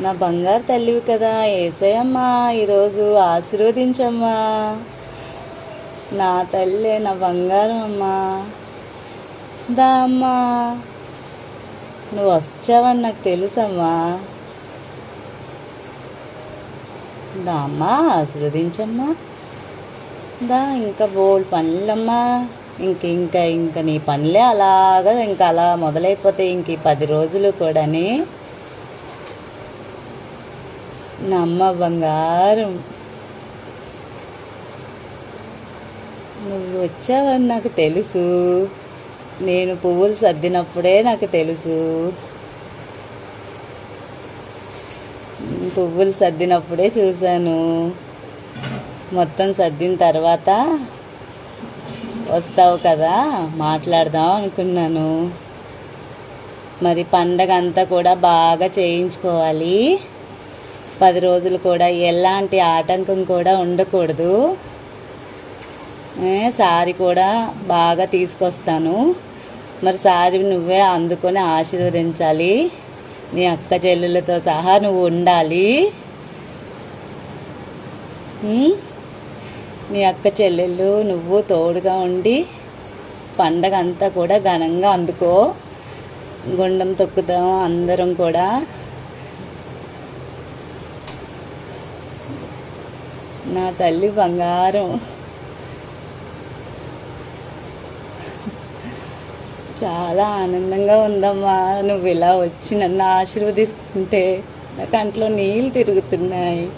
నా బంగారు తల్లివి కదా ఏసయమ్మా ఈరోజు ఆశీర్వదించమ్మా. నా తల్లే నా బంగారం అమ్మా దా అమ్మా. నువ్వు వచ్చావని నాకు తెలుసమ్మా. దా అమ్మా ఆశీర్వదించమ్మా. దా ఇంకా బోల్డ్ పనులమ్మా. ఇంక ఇంకా ఇంకా నీ పనులే అలాగా ఇంకా అలా మొదలైపోతాయి. ఇంక పది రోజులు కూడాని నా అమ్మ బంగారం. నువ్వు వచ్చావని నాకు తెలుసు. నేను పువ్వులు సర్దినప్పుడే నాకు తెలుసు. పువ్వులు సర్దినప్పుడే చూశాను. మొత్తం సర్దిన తర్వాత వస్తావు కదా మాట్లాడదాం అనుకున్నాను. మరి పండగ అంతా కూడా బాగా చేయించుకోవాలి. పది రోజులు కూడా ఎలాంటి ఆటంకం కూడా ఉండకూడదు. సారీ కూడా బాగా తీసుకొస్తాను. మరి సారీ నువ్వే అందుకొని ఆశీర్వదించాలి. నీ అక్క చెల్లెలతో సహా నువ్వు ఉండాలి. నీ అక్క చెల్లెళ్ళు నువ్వు తోడుగా ఉండి పండగ అంతా కూడా ఘనంగా అందుకో. గుండం తొక్కుతాం అందరం కూడా. నా తల్లి బంగారం. చాలా ఆనందంగా ఉందమ్మా. నువ్వు ఇలా వచ్చి నన్ను ఆశీర్వదిస్తుంటే నా కంట్లో నీళ్ళు తిరుగుతున్నాయి.